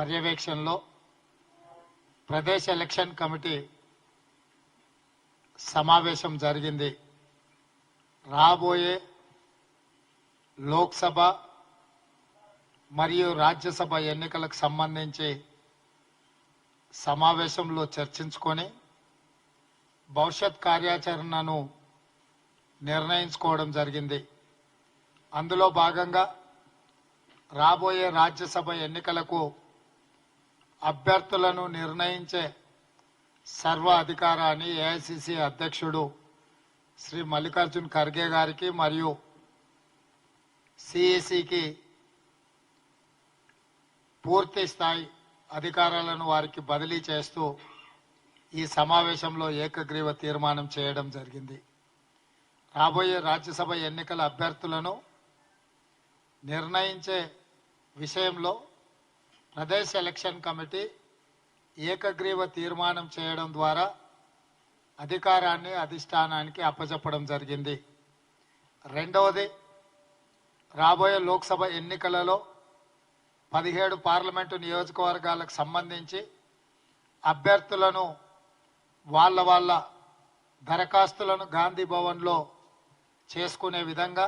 పర్యవేక్షణలో Pradesh election committee సమావేశం జరిగింది. రాబోయే లోక్సభ మరియు రాజ్యసభ ఎన్నికలకు సంబంధించి సమావేశంలో చర్చించుకొని భవిష్యత్ కార్యాచరణను నిర్ణయించుకోవడం జరిగింది. అందులో భాగంగా రాబోయే రాజ్యసభ ఎన్నికలకు అభ్యర్థులను నిర్ణయించే సర్వ అధికారాన్ని ఏఐసిసి అధ్యక్షుడు శ్రీ మల్లికార్జున్ ఖర్గే గారికి మరియు సిఈసికి పూర్తి స్థాయి అధికారాలను వారికి బదిలీ చేస్తూ ఈ సమావేశంలో ఏకగ్రీవ తీర్మానం చేయడం జరిగింది. రాబోయే రాజ్యసభ ఎన్నికల అభ్యర్థులను నిర్ణయించే విషయంలో ప్రదేశ్ ఎలక్షన్ కమిటీ ఏకగ్రీవ తీర్మానం చేయడం ద్వారా అధికారాన్ని అధిష్టానానికి అప్పచెప్పడం జరిగింది. రెండవది రాబోయే లోక్సభ ఎన్నికలలో పదిహేడు పార్లమెంటు నియోజకవర్గాలకు సంబంధించి అభ్యర్థులను వాళ్ళ వాళ్ళ దరఖాస్తులను గాంధీ భవన్లో చేసుకునే విధంగా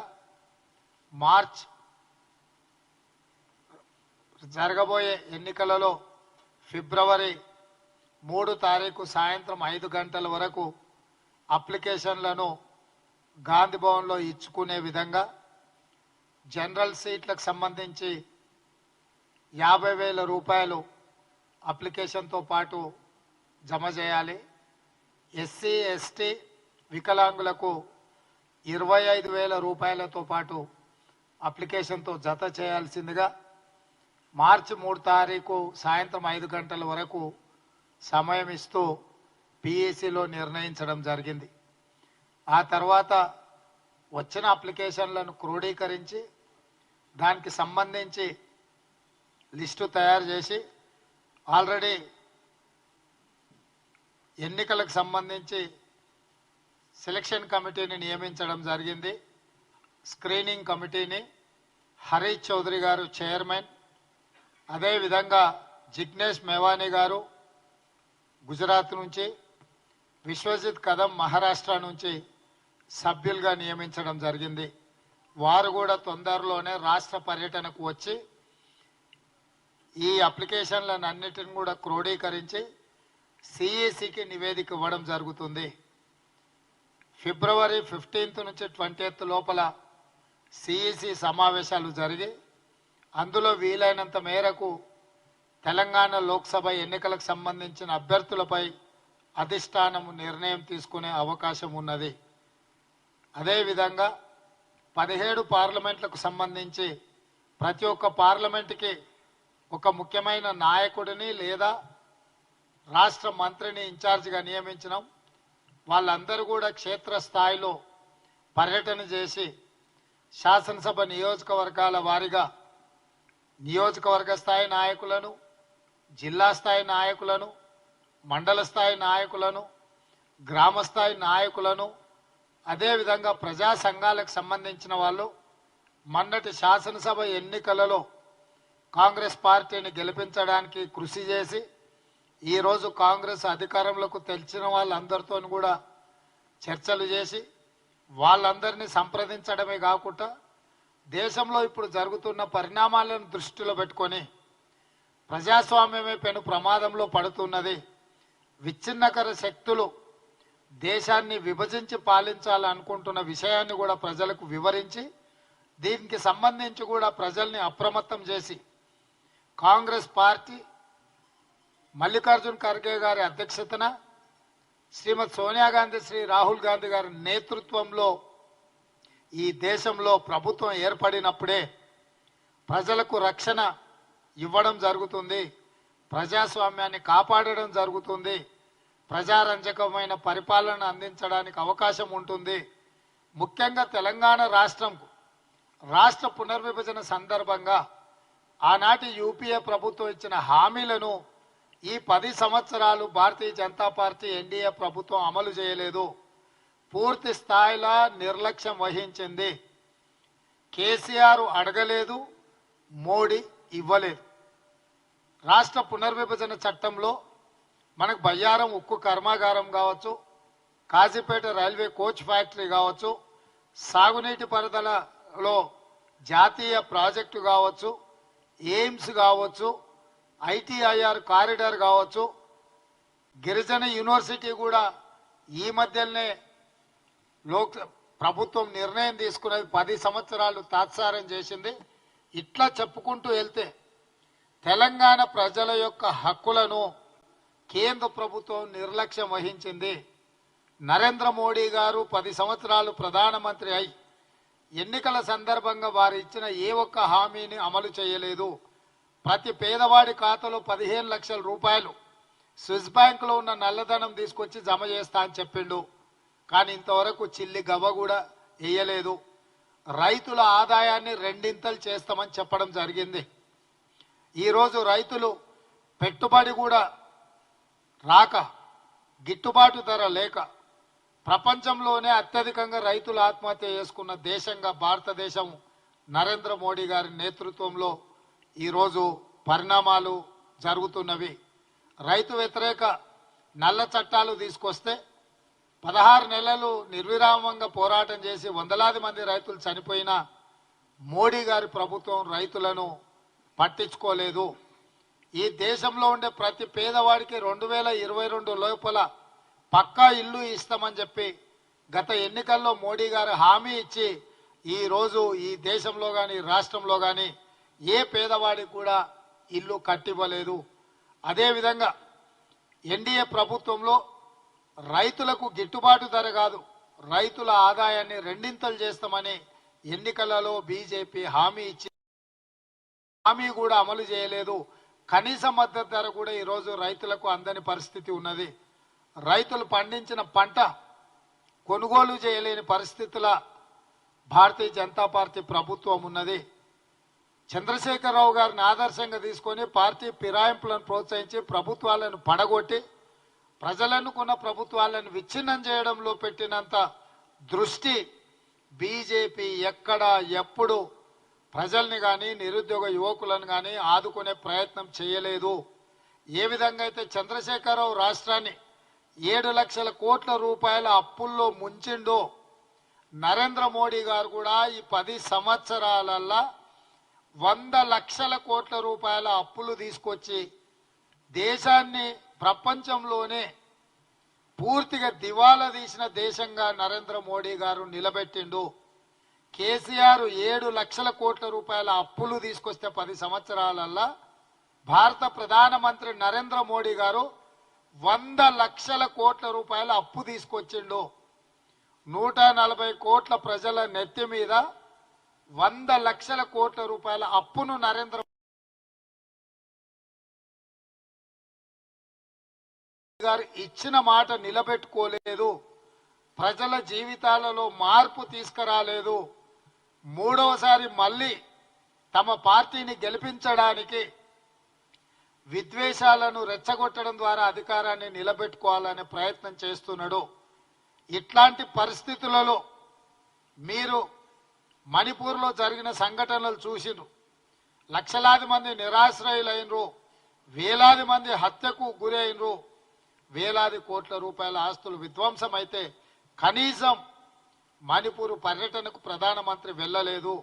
మార్చ్ జరగబోయే ఎన్నికలలో ఫిబ్రవరి మూడు తారీఖు సాయంత్రం ఐదు గంటల వరకు అప్లికేషన్లను గాంధీ భవన్లో ఇచ్చుకునే విధంగా జనరల్ సీట్లకు సంబంధించి యాభై వేల రూపాయలు అప్లికేషన్తో పాటు జమ చేయాలి. ఎస్సీ ఎస్టీ వికలాంగులకు ఇరవై ఐదు వేల రూపాయలతో పాటు అప్లికేషన్తో జత చేయాల్సిందిగా మార్చి మూడు తారీఖు సాయంత్రం ఐదు గంటల వరకు సమయం ఇస్తూ పిఎస్సిలో నిర్ణయించడం జరిగింది. ఆ తర్వాత వచ్చిన అప్లికేషన్లను క్రోడీకరించి దానికి సంబంధించి లిస్టు తయారు చేసి ఆల్రెడీ ఎన్నికలకు సంబంధించి సెలక్షన్ కమిటీని నియమించడం జరిగింది. స్క్రీనింగ్ కమిటీని హరీష్ చౌదరి గారు చైర్మన్ అదేవిధంగా జిగ్నేష్ మేవానీ గారు గుజరాత్ నుంచి విశ్వజిత్ కదం మహారాష్ట్ర నుంచి సభ్యులుగా నియమించడం జరిగింది. వారు కూడా తొందరలోనే రాష్ట్ర పర్యటనకు వచ్చి ఈ అప్లికేషన్లను అన్నిటిని కూడా క్రోడీకరించి సిఈసికి నివేదిక ఇవ్వడం జరుగుతుంది. ఫిబ్రవరి ఫిఫ్టీన్త్ నుంచి ట్వంటీ లోపల సిఈసి సమావేశాలు జరిగి అందులో వీలైనంత మేరకు తెలంగాణ లోక్సభ ఎన్నికలకు సంబంధించిన అభ్యర్థులపై అధిష్టానము నిర్ణయం తీసుకునే అవకాశం ఉన్నది. అదేవిధంగా పదిహేడు పార్లమెంట్లకు సంబంధించి ప్రతి ఒక్క పార్లమెంటుకి ఒక ముఖ్యమైన నాయకుడిని లేదా రాష్ట్ర మంత్రిని ఇన్ఛార్జిగా నియమించినాం. వాళ్ళందరూ కూడా క్షేత్రస్థాయిలో పర్యటన చేసి శాసనసభ నియోజకవర్గాల వారీగా నియోజకవర్గ స్థాయి నాయకులను జిల్లా స్థాయి నాయకులను మండల స్థాయి నాయకులను గ్రామస్థాయి నాయకులను అదేవిధంగా ప్రజా సంఘాలకు సంబంధించిన వాళ్ళు మొన్నటి శాసనసభ ఎన్నికలలో కాంగ్రెస్ పార్టీని గెలిపించడానికి కృషి చేసి ఈరోజు కాంగ్రెస్ అధికారంలోకి తెలిసిన వాళ్ళందరితో కూడా చర్చలు చేసి వాళ్ళందరినీ సంప్రదించడమే కాకుండా దేశంలో ఇప్పుడు జరుగుతున్న పరిణామాలను దృష్టిలో పెట్టుకొని ప్రజాస్వామ్యమే పెను ప్రమాదంలో పడుతున్నది. విచ్ఛిన్నకర శక్తులు దేశాన్ని విభజించి పాలించాలనుకుంటున్న విషయాన్ని కూడా ప్రజలకు వివరించి దీనికి సంబంధించి కూడా ప్రజల్ని అప్రమత్తం చేసి కాంగ్రెస్ పార్టీ మల్లికార్జున్ ఖర్గే గారి అధ్యక్షతన శ్రీమతి సోనియా గాంధీ శ్రీ రాహుల్ గాంధీ గారి నేతృత్వంలో ఈ దేశంలో ప్రభుత్వం ఏర్పడినప్పుడే ప్రజలకు రక్షణ ఇవ్వడం జరుగుతుంది ప్రజాస్వామ్యాన్ని కాపాడడం జరుగుతుంది ప్రజారంజకమైన పరిపాలన అందించడానికి అవకాశం ఉంటుంది. ముఖ్యంగా తెలంగాణ రాష్ట్రంకు రాష్ట్ర పునర్విభజన సందర్భంగా ఆనాటి యూపీఏ ప్రభుత్వం ఇచ్చిన హామీలను ఈ పది సంవత్సరాలు భారతీయ జనతా పార్టీ ఎన్డీఏ ప్రభుత్వం అమలు చేయలేదు. పూర్తి స్థాయిలో నిర్లక్ష్యం వహించింది. కేసీఆర్ అడగలేదు మోడీ ఇవ్వలేదు. రాష్ట్ర పునర్విభజన చట్టంలో మనకు బయ్యారం ఉక్కు కర్మాగారం కావచ్చు కాజీపేట రైల్వే కోచ్ ఫ్యాక్టరీ కావచ్చు సాగునీటి పరిధలలో జాతీయ ప్రాజెక్టు కావచ్చు ఎయిమ్స్ కావచ్చు ఐటీఐఆర్ కారిడార్ కావచ్చు గిరిజన యూనివర్సిటీ కూడా ఈ మధ్యనే లోక్ ప్రభుత్వం నిర్ణయం తీసుకున్నది పది సంవత్సరాలు తాత్సారం చేసింది. ఇట్లా చెప్పుకుంటూ వెళ్తే తెలంగాణ ప్రజల యొక్క హక్కులను కేంద్ర ప్రభుత్వం నిర్లక్ష్యం వహించింది. నరేంద్ర మోడీ గారు పది సంవత్సరాలు ప్రధానమంత్రి అయి ఎన్నికల సందర్భంగా వారు ఇచ్చిన ఏ ఒక్క హామీని అమలు చేయలేదు. ప్రతి పేదవాడి ఖాతాలో పదిహేను లక్షల రూపాయలు స్విస్ బ్యాంకులో ఉన్న నల్లధనం తీసుకొచ్చి జమ చేస్తా అని చెప్పిండు. కానీ ఇంతవరకు చిల్లి గవ్వ కూడా వేయలేదు రైతుల ఆదాయాన్ని రెండింతలు చేస్తామని చెప్పడం జరిగింది. ఈరోజు రైతులు పెట్టుబడి కూడా రాక గిట్టుబాటు ధర లేక ప్రపంచంలోనే అత్యధికంగా రైతులు ఆత్మహత్య చేసుకున్న దేశంగా భారతదేశం నరేంద్ర మోడీ గారి నేతృత్వంలో ఈరోజు పరిణామాలు జరుగుతున్నవి. రైతు వ్యతిరేక నల్ల చట్టాలు తీసుకొస్తే పదహారు నెలలు నిర్విరామంగా పోరాటం చేసి వందలాది మంది రైతులు చనిపోయిన మోడీ గారి ప్రభుత్వం రైతులను పట్టించుకోలేదు. ఈ దేశంలో ఉండే ప్రతి పేదవాడికి రెండు వేల ఇరవై రెండు లోపల పక్కా ఇల్లు ఇస్తామని చెప్పి గత ఎన్నికల్లో మోడీ గారు హామీ ఇచ్చి ఈ రోజు ఈ దేశంలో కానీ రాష్ట్రంలో కానీ ఏ పేదవాడికి కూడా ఇల్లు కట్టివ్వలేదు. అదేవిధంగా ఎన్డీఏ ప్రభుత్వంలో రైతులకు గిట్టుబాటు ధర కాదు రైతుల ఆదాయాన్ని రెండింతలు చేస్తామని ఎన్నికలలో బీజేపీ హామీ ఇచ్చి హామీ కూడా అమలు చేయలేదు. కనీస మద్దతు ధర కూడా ఈరోజు రైతులకు అందని పరిస్థితి ఉన్నది. రైతులు పండించిన పంట కొనుగోలు చేయలేని పరిస్థితుల భారతీయ జనతా పార్టీ ప్రభుత్వం ఉన్నది. చంద్రశేఖరరావు గారిని ఆదర్శంగా తీసుకొని పార్టీ ఫిరాయింపులను ప్రోత్సహించి ప్రభుత్వాలను పడగొట్టి ప్రజలను కొన్న ప్రభుత్వాలను విచ్ఛిన్నం చేయడంలో పెట్టినంత దృష్టి బీజేపీ ఎక్కడ ఎప్పుడు ప్రజల్ని కానీ నిరుద్యోగ యువకులను కానీ ఆదుకునే ప్రయత్నం చేయలేదు. ఏ విధంగా అయితే చంద్రశేఖరరావు రాష్ట్రాన్ని ఏడు లక్షల కోట్ల రూపాయల అప్పుల్లో ముంచిండో నరేంద్ర మోడీ గారు కూడా ఈ పది సంవత్సరాలల్లా వంద లక్షల కోట్ల రూపాయల అప్పులు తీసుకొచ్చి దేశాన్ని ప్రపంచంలోనే పూర్తిగా దివాలా తీసిన దేశంగా నరేంద్ర మోడీ గారు నిలబెట్టిండు. కేసీఆర్ ఏడు లక్షల కోట్ల రూపాయల అప్పులు తీసుకొస్తే పది సంవత్సరాలల్లా భారత ప్రధానమంత్రి నరేంద్ర మోడీ గారు వంద లక్షల కోట్ల రూపాయల అప్పు తీసుకొచ్చిండు. నూట నలభై కోట్ల ప్రజల నెత్తి మీద వంద లక్షల కోట్ల రూపాయల అప్పును నరేంద్ర గారు ఇచ్చిన మాట నిలబెట్టుకోలేదు. ప్రజల జీవితాలలో మార్పు తీసుకురాలేదు. మూడవసారి మళ్ళీ తమ పార్టీని గెలిపించడానికి విద్వేషాలను రెచ్చగొట్టడం ద్వారా అధికారాన్ని నిలబెట్టుకోవాలనే ప్రయత్నం చేస్తున్నాడు. ఇట్లాంటి పరిస్థితులలో మీరు మణిపూర్లో జరిగిన సంఘటనలు చూసిరు లక్షలాది మంది నిరాశ్రయులైనరు వేలాది మంది హత్యకు గురైనరు. వేలాది కోట్ల రూపాయల ఆస్తులు విధ్వంసం అయితే కనీసం మణిపూర్ పర్యటనకు ప్రధానమంత్రి వెళ్ళలేదు.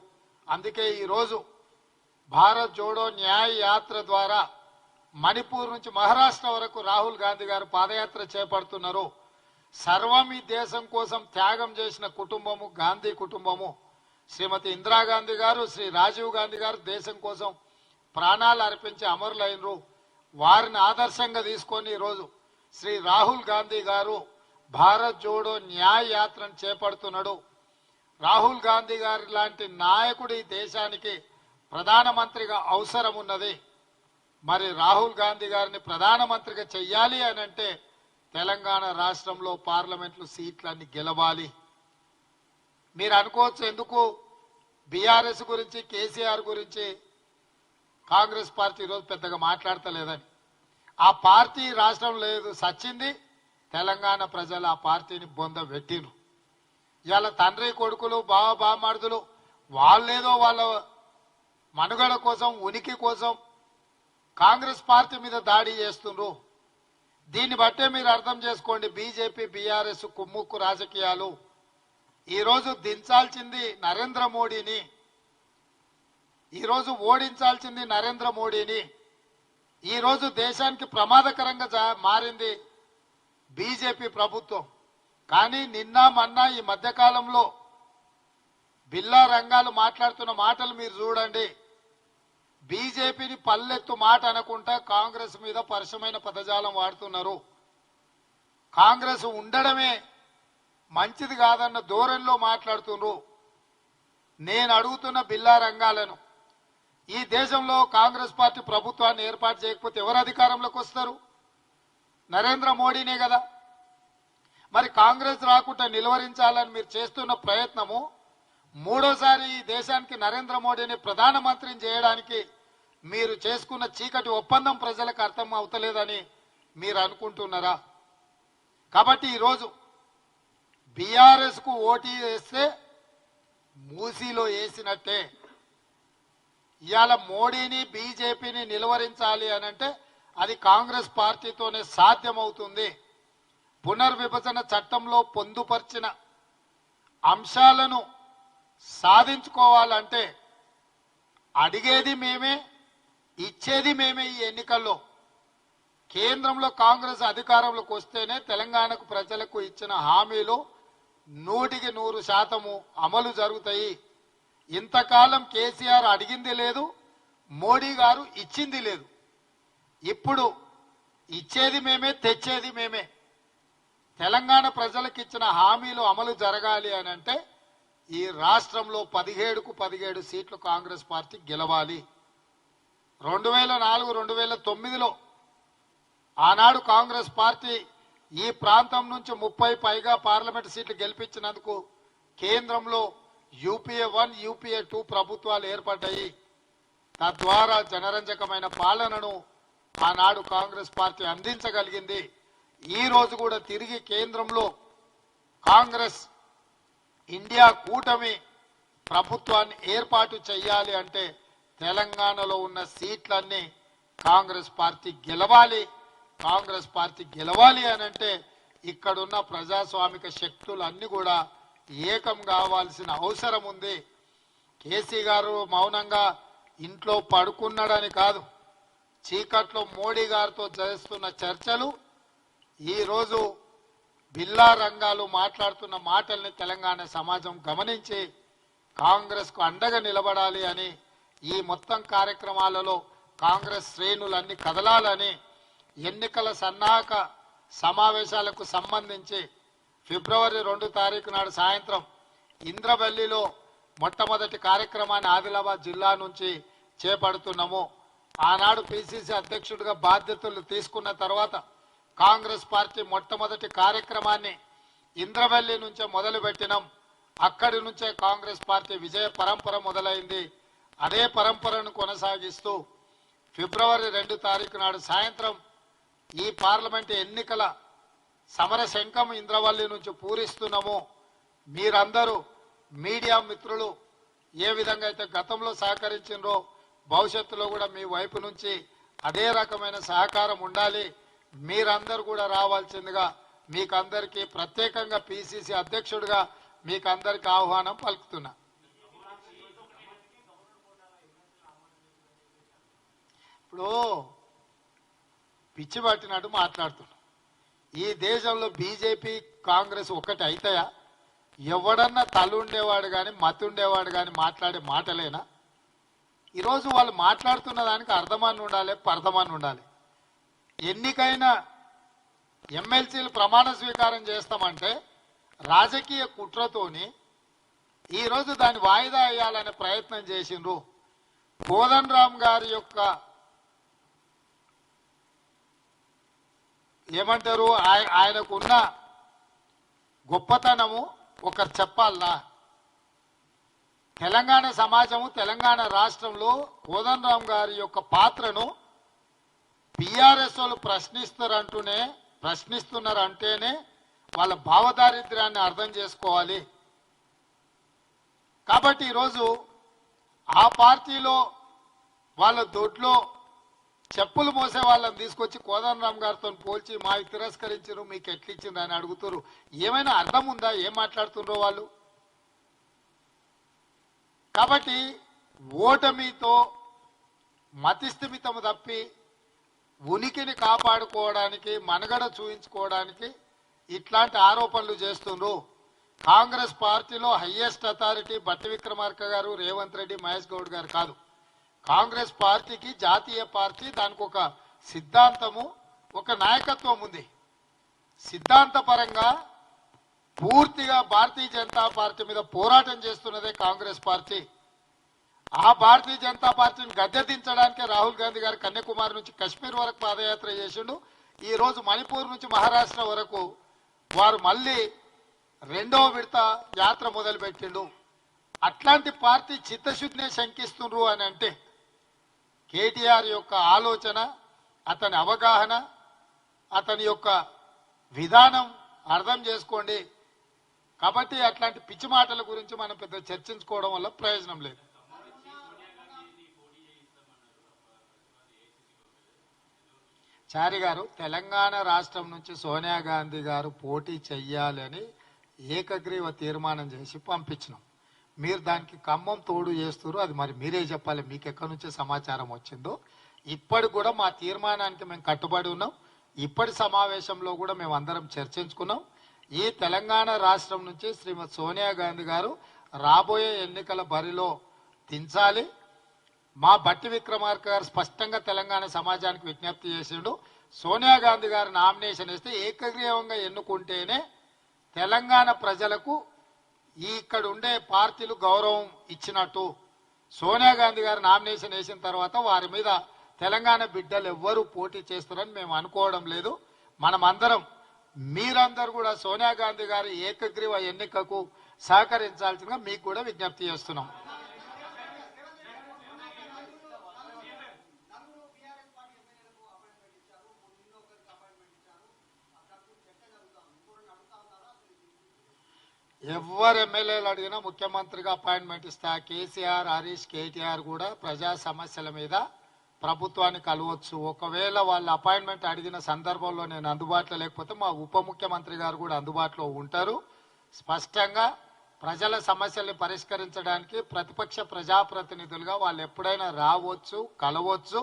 అందుకే ఈరోజు భారత్ జోడో న్యాయ యాత్ర ద్వారా మణిపూర్ నుంచి మహారాష్ట్ర వరకు రాహుల్ గాంధీ గారు పాదయాత్ర చేపడుతున్నారు. సర్వం ఈ దేశం కోసం త్యాగం చేసిన కుటుంబము గాంధీ కుటుంబము. శ్రీమతి ఇందిరాగాంధీ గారు శ్రీ రాజీవ్ గాంధీ గారు దేశం కోసం ప్రాణాలు అర్పించి అమరులైనరు. వారిని ఆదర్శంగా తీసుకొని ఈరోజు శ్రీ రాహుల్ గాంధీ గారు భారత్ జోడో న్యాయ యాత్రను చేపడుతున్నాడు. రాహుల్ గాంధీ గారి లాంటి నాయకుడు ఈ దేశానికి ప్రధానమంత్రిగా అవసరం ఉన్నది. మరి రాహుల్ గాంధీ గారిని ప్రధానమంత్రిగా చెయ్యాలి అని అంటే తెలంగాణ రాష్ట్రంలో పార్లమెంట్లు సీట్లన్నీ గెలవాలి. మీరు అనుకోవచ్చు ఎందుకు? బీఆర్ఎస్ గురించి కేసీఆర్ గురించి కాంగ్రెస్ పార్టీ ఈరోజు పెద్దగా మాట్లాడతలేదని. ఆ పార్టీ రాష్ట్రం లేదు సచ్చింది తెలంగాణ ప్రజలు ఆ పార్టీని బొంద పెట్టిరు ఇవాళ తండ్రి కొడుకులు బావ బామర్దులు వాళ్ళేదో వాళ్ళ మనుగడ కోసం ఉనికి కోసం కాంగ్రెస్ పార్టీ మీద దాడి చేస్తుండ్రు. దీన్ని బట్టే మీరు అర్థం చేసుకోండి బీజేపీ బీఆర్ఎస్ కుమ్ముక్కు రాజకీయాలు. ఈరోజు దించాల్సింది నరేంద్ర మోడీని. ఈరోజు ఓడించాల్సింది నరేంద్ర మోడీని. ఈరోజు దేశానికి ప్రమాదకరంగా జా- మారింది బీజేపీ ప్రభుత్వం. కానీ నిన్న మొన్న ఈ మధ్యకాలంలో బిల్లా రంగాలు మాట్లాడుతున్న మాటలు మీరు చూడండి. బీజేపీని పల్లెత్తు మాట అనుకుంటా కాంగ్రెస్ మీద పరుషమైన పదజాలం వాడుతున్నారు. కాంగ్రెస్ ఉండడమే మంచిది కాదన్న ధోరణిలో మాట్లాడుతున్నారు నేను అడుగుతున్న బిల్లా రంగాలను ఈ దేశంలో కాంగ్రెస్ పార్టీ ప్రభుత్వాన్ని ఏర్పాటు చేయకపోతే ఎవరు అధికారంలోకి వస్తారు? నరేంద్ర మోడీనే కదా. మరి కాంగ్రెస్ రాకుండా నిలువరించాలని మీరు చేస్తున్న ప్రయత్నము మూడోసారి ఈ దేశానికి నరేంద్ర మోడీని ప్రధానమంత్రిని చేయడానికి మీరు చేసుకున్న చీకటి ఒప్పందం ప్రజలకు అర్థం అవుతలేదని మీరు అనుకుంటున్నారా? కాబట్టి ఈరోజు బీఆర్ఎస్కు ఓటీ వేస్తే మూసీలో వేసినట్టే. ఇవాళ మోడీని బీజేపీని నిలువరించాలి అని అంటే అది కాంగ్రెస్ పార్టీతోనే సాధ్యమవుతుంది. పునర్విభజన చట్టంలో పొందుపరిచిన అంశాలను సాధించుకోవాలంటే అడిగేది మేమే ఇచ్చేది మేమే ఈ ఎన్నికల్లో. కేంద్రంలో కాంగ్రెస్ అధికారంలోకి వస్తేనే తెలంగాణకు ప్రజలకు ఇచ్చిన హామీలు నూటికి నూరు శాతము అమలు జరుగుతాయి. ఇంతకాలం కేసీఆర్ అడిగింది లేదు మోడీ గారు ఇచ్చింది లేదు. ఇప్పుడు ఇచ్చేది మేమే తెచ్చేది మేమే. తెలంగాణ ప్రజలకు ఇచ్చిన హామీలు అమలు జరగాలి అని అంటే ఈ రాష్ట్రంలో పదిహేడుకు పదిహేడు సీట్లు కాంగ్రెస్ పార్టీ గెలవాలి. రెండు వేల నాలుగు రెండు వేల తొమ్మిదిలో ఆనాడు కాంగ్రెస్ పార్టీ ఈ ప్రాంతం నుంచి ముప్పై పైగా పార్లమెంట్ సీట్లు గెలిపించినందుకు కేంద్రంలో యూపీఏ వన్ యూపీఏ టూ ప్రభుత్వాలు ఏర్పడ్డాయి. తద్వారా జనరంజకమైన పాలనను ఆనాడు కాంగ్రెస్ పార్టీ అందించగలిగింది. ఈ రోజు కూడా తిరిగి కేంద్రంలో కాంగ్రెస్ ఇండియా కూటమి ప్రభుత్వాన్ని ఏర్పాటు చేయాలి అంటే తెలంగాణలో ఉన్న సీట్లన్నీ కాంగ్రెస్ పార్టీ గెలవాలి. కాంగ్రెస్ పార్టీ గెలవాలి అని అంటే ఇక్కడున్న ప్రజాస్వామిక శక్తులు అన్ని కూడా ఏకం కావాల్సిన అవసరం ఉంది. కేసీ గారు మౌనంగా ఇంట్లో పడుకున్నాడని కాదు చీకట్లో మోడీ గారితో చేస్తున్న చర్చలు ఈరోజు బిల్లా రంగాలు మాట్లాడుతున్న మాటల్ని తెలంగాణ సమాజం గమనించి కాంగ్రెస్కు అండగా నిలబడాలి అని ఈ మొత్తం కార్యక్రమాలలో కాంగ్రెస్ శ్రేణులన్నీ కదలాలని ఎన్నికల సన్నాహక సమావేశాలకు సంబంధించి ఫిబ్రవరి రెండు తారీఖు నాడు సాయంత్రం ఇంద్రవల్లిలో మొట్టమొదటి కార్యక్రమాన్ని ఆదిలాబాద్ జిల్లా నుంచి చేపడుతున్నాము. ఆనాడు పిసిసి అధ్యక్షుడిగా బాధ్యతలు తీసుకున్న తర్వాత కాంగ్రెస్ పార్టీ మొట్టమొదటి కార్యక్రమాన్ని ఇంద్రవల్లి నుంచే మొదలుపెట్టినాం. అక్కడి నుంచే కాంగ్రెస్ పార్టీ విజయ పరంపర మొదలైంది. అదే పరంపరను కొనసాగిస్తూ ఫిబ్రవరి రెండు తారీఖు నాడు సాయంత్రం ఈ పార్లమెంట్ ఎన్నికల సమర శంఖం ఇంద్రవల్లి నుంచి పూరిస్తున్నాము. మీరందరూ మీడియా మిత్రులు ఏ విధంగా అయితే గతంలో సహకరించిండ్రో భవిష్యత్తులో కూడా మీ వైపు నుంచి అదే రకమైన సహకారం ఉండాలి. మీరందరూ కూడా రావాల్సిందిగా మీకు అందరికీ ప్రత్యేకంగా పిసిసి అధ్యక్షుడిగా మీకు అందరికీ ఆహ్వానం పలుకుతున్నా. ఇప్పుడు పిచ్చి పట్టినట్టు మాట్లాడుతున్నా. ఈ దేశంలో బీజేపీ కాంగ్రెస్ ఒకటి అవుతాయా ఎవడన్నా తలుండేవాడు కానీ మతి ఉండేవాడు కానీ మాట్లాడే మాటలేనా? ఈరోజు వాళ్ళు మాట్లాడుతున్న దానికి అర్థమాన్ని ఉండాలి పర్థమని ఉండాలి. ఎన్నికైన ఎమ్మెల్సీలు ప్రమాణ స్వీకారం చేస్తామంటే రాజకీయ కుట్రతోని ఈరోజు దాన్ని వాయిదా వేయాలనే ప్రయత్నం చేసిండ్రు. కోదన్ రామ్ గారి యొక్క ఏమంటారు? ఆయ- ఆయనకున్న గొప్పతనము ఒకరు చెప్పాలనా? తెలంగాణ సమాజము తెలంగాణ రాష్ట్రంలో కోదండరామ్ రామ్ గారి యొక్క పాత్రను బీఆర్ఎస్ వాళ్ళు ప్రశ్నిస్తారంటూనే ప్రశ్నిస్తున్నారు అంటేనే వాళ్ళ భావదారిద్ర్యాన్ని అర్థం చేసుకోవాలి. కాబట్టి ఈరోజు ఆ పార్టీలో వాళ్ళ దొడ్లో చెప్పులు మోసే వాళ్ళని తీసుకొచ్చి కోదండరామ్ గారితో పోల్చి మాకు తిరస్కరించారు మీకు ఎట్లిచ్చిండ్రు అని అడుగుతారు ఏమైనా అర్థం ఉందా? ఏం మాట్లాడుతుండ్రో వాళ్ళు? కాబట్టి ఓటమితో మతిస్థిమితము తప్పి ఉనికిని కాపాడుకోవడానికి మనగడ చూయించుకోవడానికి ఇట్లాంటి ఆరోపణలు చేస్తుండ్రు. కాంగ్రెస్ పార్టీలో హయ్యెస్ట్ అథారిటీ బట్టి విక్రమార్క గారు రేవంత్ రెడ్డి మహేష్ గౌడ్ గారు కాదు. కాంగ్రెస్ పార్టీకి జాతీయ పార్టీ దానికి ఒక సిద్ధాంతము ఒక నాయకత్వం ఉంది. సిద్ధాంతపరంగా పూర్తిగా భారతీయ జనతా పార్టీ మీద పోరాటం చేస్తున్నదే కాంగ్రెస్ పార్టీ. ఆ భారతీయ జనతా పార్టీని గద్దెదించడానికే రాహుల్ గాంధీ గారు కన్యాకుమారి నుంచి కశ్మీర్ వరకు పాదయాత్ర చేసిండు. ఈ రోజు మణిపూర్ నుంచి మహారాష్ట్ర వరకు వారు మళ్ళీ రెండవ విడత యాత్ర మొదలుపెట్టిండు. అట్లాంటి పార్టీ చిత్తశుద్ధిని శంకిస్తుండ్రు అని అంటే కేటీఆర్ యొక్క ఆలోచన అతని అవగాహన అతని యొక్క విధానం అర్థం చేసుకోండి. కాబట్టి అట్లాంటి పిచ్చి మాటల గురించి మనం పెద్ద చర్చించుకోవడం వల్ల ప్రయోజనం లేదు. చారి గారు తెలంగాణ రాష్ట్రం నుంచి సోనియా గాంధీ గారు పోటీ చెయ్యాలని ఏకగ్రీవ తీర్మానం చేసి పంపించినాం. మీరు దానికి ఖమ్మం తోడు చేస్తారు అది మరి మీరే చెప్పాలి. మీకు ఎక్కడి నుంచే సమాచారం వచ్చిందో. ఇప్పటికి కూడా మా తీర్మానానికి మేము కట్టుబడి ఉన్నాం. ఇప్పటి సమావేశంలో కూడా మేము అందరం చర్చించుకున్నాం. ఈ తెలంగాణ రాష్ట్రం నుంచి శ్రీమతి సోనియా గాంధీ గారు రాబోయే ఎన్నికల బరిలో దించాలి. మా బట్టి విక్రమార్క గారు స్పష్టంగా తెలంగాణ సమాజానికి విజ్ఞప్తి చేసిండు. సోనియా గాంధీ గారు నామినేషన్ ఇస్తే ఏకగ్రీవంగా ఎన్నుకుంటేనే తెలంగాణ ప్రజలకు ఈ ఇక్కడ ఉండే పార్టీలు గౌరవం ఇచ్చినట్టు సోనియా గాంధీ గారు నామినేషన్ వేసిన తర్వాత వారి మీద తెలంగాణ బిడ్డలు ఎవ్వరూ పోటీ చేస్తారని మేము అనుకోవడం లేదు. మనమందరం మీరందరూ కూడా సోనియా గాంధీ గారి ఏకగ్రీవ ఎన్నికకు సహకరించాల్సిందిగా మీకు కూడా విజ్ఞప్తి చేస్తున్నాం. ఎవరు ఎమ్మెల్యేలు అడిగినా ముఖ్యమంత్రిగా అపాయింట్మెంట్ ఇస్తా. కేసీఆర్ హరీష్ కేటీఆర్ కూడా ప్రజా సమస్యల మీద ప్రభుత్వాన్ని కలవచ్చు. ఒకవేళ వాళ్ళు అపాయింట్మెంట్ అడిగిన సందర్భంలో నేను అందుబాటులో లేకపోతే మా ఉప ముఖ్యమంత్రి గారు కూడా అందుబాటులో ఉంటారు. స్పష్టంగా ప్రజల సమస్యల్ని పరిష్కరించడానికి ప్రతిపక్ష ప్రజాప్రతినిధులుగా వాళ్ళు ఎప్పుడైనా రావచ్చు కలవచ్చు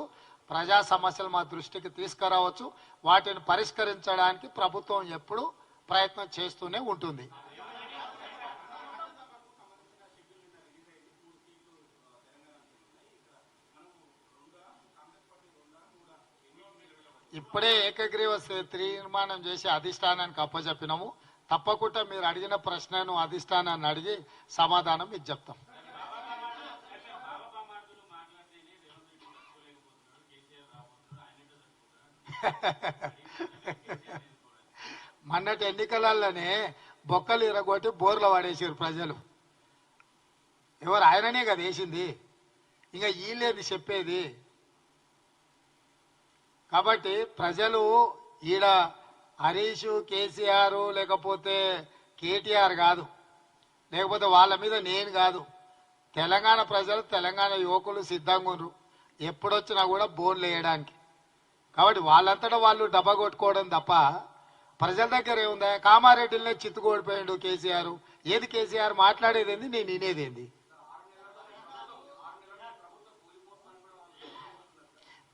ప్రజా సమస్యలు మా దృష్టికి తీసుకురావచ్చు. వాటిని పరిష్కరించడానికి ప్రభుత్వం ఎప్పుడు ప్రయత్నం చేస్తూనే ఉంటుంది. ఇప్పుడే ఏకగ్రీవ స- చేసి అధిష్టానానికి అప్పచెప్పినాము తప్పకుండా మీరు అడిగిన ప్రశ్నను అధిష్టానాన్ని అడిగి సమాధానం మీకు చెప్తాం. మొన్నటి ఎన్నికలలోనే బొక్కలు ఇరగొట్టి బోర్లు పడేసారు ప్రజలు. ఎవరు ఆయననే కదా వేసింది. ఇంకా వీళ్ళేది చెప్పేది. కాబట్టి ప్రజలు ఈడ హరీష్ కేసీఆర్ లేకపోతే కేటీఆర్ కాదు. లేకపోతే వాళ్ళ మీద నేను కాదు. తెలంగాణ ప్రజలు తెలంగాణ యువకులు సిద్ధంగా ఉన్నారు. ఎప్పుడొచ్చినా కూడా బోన్లు వేయడానికి. కాబట్టి వాళ్ళంతటా వాళ్ళు డబ్బా కొట్టుకోవడం తప్ప ప్రజల దగ్గర ఏముందా? కామారెడ్డిలోనే చిత్తుకోడిపోయాడు కేసీఆర్. ఏది కేసీఆర్ మాట్లాడేది ఏంది? నేను వినేది ఏంది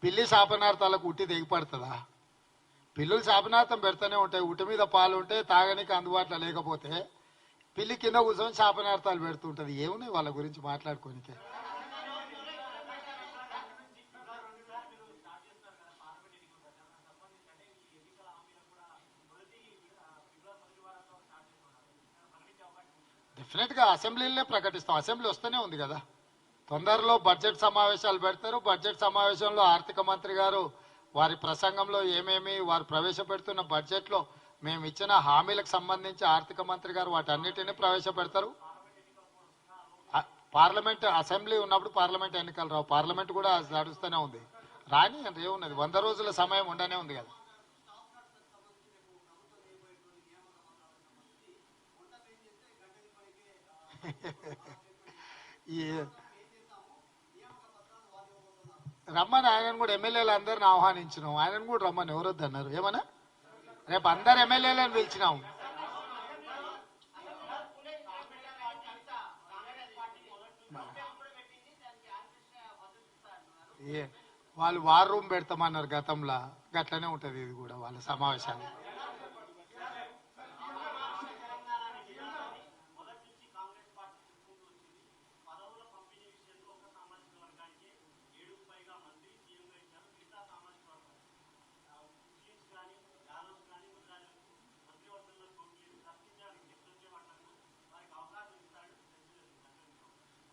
పిల్లి శాపనార్థాలకు ఉట్టి దిగిపడుతుందా? పిల్లులు శాపనార్థం పెడుతూనే ఉంటాయి. ఉట్టి మీద పాలు ఉంటే తాగడానికి అందుబాటులో లేకపోతే పిల్లి కింద కూర్చొని శాపనార్థాలు పెడుతుంటది. ఏమున్నాయి వాళ్ళ గురించి మాట్లాడుకోనికే? డెఫినెట్గా అసెంబ్లీలనే ప్రకటిస్తాం. అసెంబ్లీ వస్తూనే ఉంది కదా. తొందరలో బడ్జెట్ సమావేశాలు పెడతారు. బడ్జెట్ సమావేశంలో ఆర్థిక మంత్రి గారు వారి ప్రసంగంలో ఏమేమి వారు ప్రవేశపెడుతున్న బడ్జెట్లో మేము ఇచ్చిన హామీలకు సంబంధించి ఆర్థిక మంత్రి గారు వాటన్నిటిని ప్రవేశపెడతారు. పార్లమెంట్ అసెంబ్లీ ఉన్నప్పుడు పార్లమెంట్ ఎన్నికలు రావు. పార్లమెంట్ కూడా నడుస్తూనే ఉంది. రాని అంటే ఏమున్నది వంద రోజుల సమయం ఉండనే ఉంది కదా. ఈ రమ్మని ఆయనను కూడా ఎమ్మెల్యేలు అందరిని ఆహ్వానించినాం. ఆయనను కూడా రమ్మని ఎవరొద్దు అన్నారు. ఏమన్నా? రేపు అందరు ఎమ్మెల్యేలను పిలిచినాం. ఏ వాళ్ళు వార్ రూమ్ పెడతామన్నారు గతంలో. గట్లనే ఉంటది ఇది కూడా వాళ్ళ సమావేశాలు.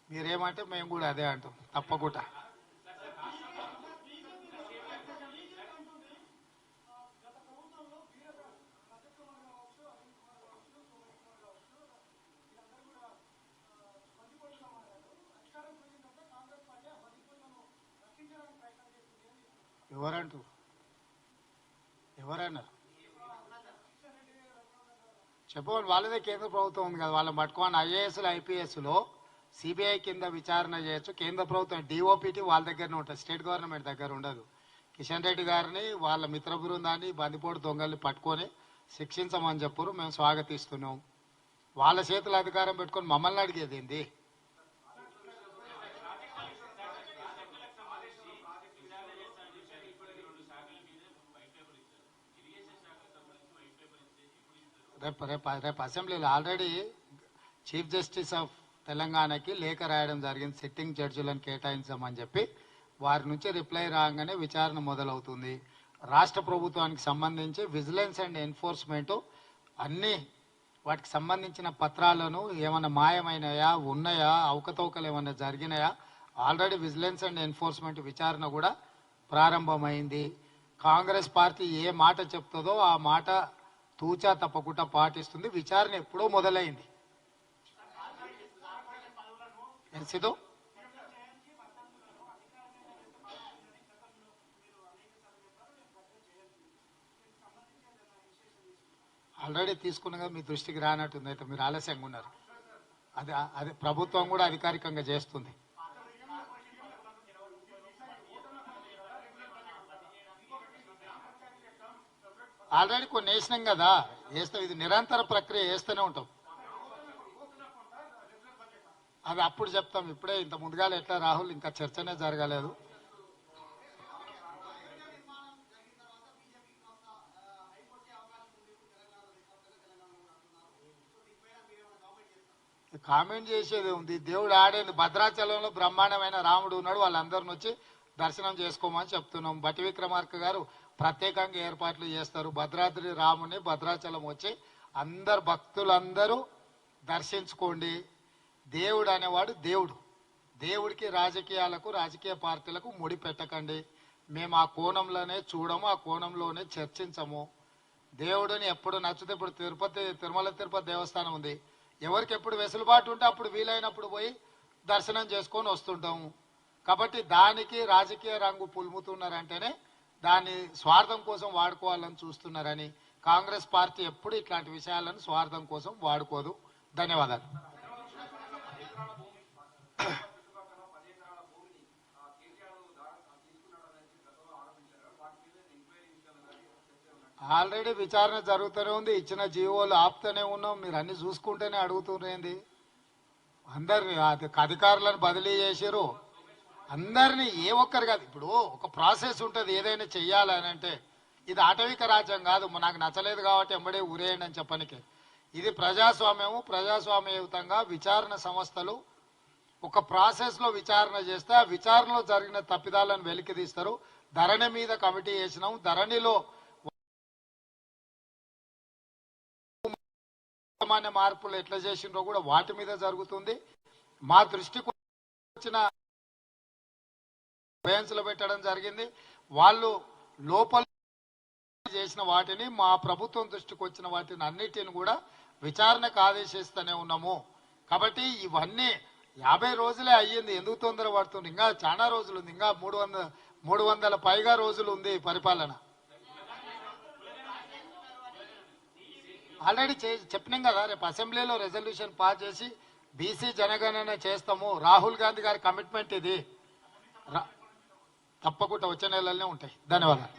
మీరేమంటే మేము కూడా అదే అంటాం తప్పకుండా. ఎవరంటూ ఎవరన్నారు? చెప్పండి వాళ్ళదే కేంద్ర ప్రభుత్వం ఉంది కదా వాళ్ళని పట్టుకోని ఐఏఎస్లు ఐపీఎస్లో సిబిఐ కింద విచారణ చేయొచ్చు. కేంద్ర ప్రభుత్వం డిఓపిటి వాళ్ళ దగ్గరనే ఉంటుంది. స్టేట్ గవర్నమెంట్ దగ్గర ఉండదు. కిషన్ రెడ్డి గారిని వాళ్ళ మిత్ర బృందాన్ని బందిపోటు దొంగల్ని పట్టుకొని శిక్షించమని చెప్పరు. మేము స్వాగతిస్తున్నాం. వాళ్ళ చేతుల అధికారం పెట్టుకొని మమ్మల్ని అడిగేది ఏంది? రేపు రేపు రేపు అసెంబ్లీలో ఆల్రెడీ చీఫ్ జస్టిస్ ఆఫ్ తెలంగాణకి లేఖ రాయడం జరిగింది. సిట్టింగ్ జడ్జిలను కేటాయించమని చెప్పి వారి నుంచి రిప్లై రాగానే విచారణ మొదలవుతుంది. రాష్ట్ర ప్రభుత్వానికి సంబంధించి విజిలెన్స్ అండ్ ఎన్ఫోర్స్మెంటు అన్ని వాటికి సంబంధించిన పత్రాలను ఏమైనా మాయమైనయా ఉన్నాయా అవకతవకలు ఏమైనా జరిగినాయా ఆల్రెడీ విజిలెన్స్ అండ్ ఎన్ఫోర్స్మెంట్ విచారణ కూడా ప్రారంభమైంది. కాంగ్రెస్ పార్టీ ఏ మాట చెప్తుందో ఆ మాట తూచా తప్పకుండా పాటిస్తుంది. విచారణ ఎప్పుడో మొదలైంది ఏం సిద్ధు ఆల్రెడీ తీసుకున్నగా మీ దృష్టికి రానట్టుంది అయితే మీరు ఆలస్యంగా ఉన్నారు. అది అది ప్రభుత్వం కూడా అధికారికంగా చేస్తుంది. ఆల్రెడీ కొన్ని వేసినాం కదా వేస్తాం ఇది నిరంతర ప్రక్రియ వేస్తూనే ఉంటాం. అది అప్పుడు చెప్తాం ఇప్పుడే ఇంత ముందుగా ఎట్లా రాహుల్ ఇంకా చర్చనే జరగలేదు. కామెంట్ చేసేది ఉంది దేవుడు ఆడేది భద్రాచలంలో బ్రహ్మాండమైన రాముడు ఉన్నాడు వాళ్ళందరిని వచ్చి దర్శనం చేసుకోమని చెప్తున్నాం. భటి విక్రమార్క గారు ప్రత్యేకంగా ఏర్పాట్లు చేస్తారు. భద్రాద్రి రాముని భద్రాచలం వచ్చి అందరు భక్తులందరూ దర్శించుకోండి. దేవుడు అనేవాడు దేవుడు. దేవుడికి రాజకీయాలకు రాజకీయ పార్టీలకు ముడి పెట్టకండి. మేము ఆ కోణంలోనే చూడము ఆ కోణంలోనే చర్చించము. దేవుడిని ఎప్పుడు నచ్చితే ఇప్పుడు తిరుపతి తిరుమల తిరుపతి దేవస్థానం ఉంది. ఎవరికి ఎప్పుడు వెసులుబాటు ఉంటే అప్పుడు వీలైనప్పుడు పోయి దర్శనం చేసుకొని వస్తుంటాము. కాబట్టి దానికి రాజకీయ రంగు పులుముతున్నారంటేనే దాన్ని స్వార్థం కోసం వాడుకోవాలని చూస్తున్నారని కాంగ్రెస్ పార్టీ ఎప్పుడు ఇట్లాంటి విషయాలను స్వార్థం కోసం వాడుకోదు. ధన్యవాదాలు. ఆల్రెడీ విచారణ జరుగుతూనే ఉంది. ఇచ్చిన జీవోలు ఆపుతూనే ఉన్నాం. మీరు అన్ని చూసుకుంటేనే అడుగుతున్నది అందరిని అది- అధికారులను బదిలీ చేశారు అందరినీ ఏ ఒక్కరు కాదు. ఇప్పుడు ఒక ప్రాసెస్ ఉంటుంది. ఏదైనా చెయ్యాలని అంటే ఇది ఆటవిక రాజ్యం కాదు. నాకు నచ్చలేదు కాబట్టి ఎంబడే ఊరేయండి అని చెప్పనికి. ఇది ప్రజాస్వామ్యము. ప్రజాస్వామ్యయుతంగా విచారణ సంస్థలు ఒక ప్రాసెస్లో విచారణ చేస్తే ఆ విచారణలో జరిగిన తప్పిదాలను వెలికి తీస్తారు. ధరణి మీద కమిటీ వేసినాం. ధరణిలో సామాన్య మార్పులు ఎట్లా చేసిండ్రో కూడా వాటి మీద జరుగుతుంది. మా దృష్టికి వచ్చిన బెంచ్లు పెట్టడం జరిగింది. వాళ్ళు లోపల చేసిన వాటిని మా ప్రభుత్వం దృష్టికి వచ్చిన వాటిని అన్నిటిని కూడా విచారణకు ఆదేశిస్తూనే ఉన్నాము. కాబట్టి ఇవన్నీ యాభై రోజులే అయ్యింది. ఎందుకు తొందర పడుతుంది? ఇంకా చాలా రోజులు ఉంది ఇంకా మూడు వందల మూడు వందల పైగా రోజులు ఉంది పరిపాలన. ఆల్రెడీ చెప్పినాం కదా రేపు అసెంబ్లీలో రెజల్యూషన్ పాస్ చేసి బీసీ జనగణన చేస్తాము. రాహుల్ గాంధీ గారి కమిట్మెంట్ ఇది. రా- తప్పకుండా వచ్చే నెలలోనే ఉంటాయి. ధన్యవాదాలు.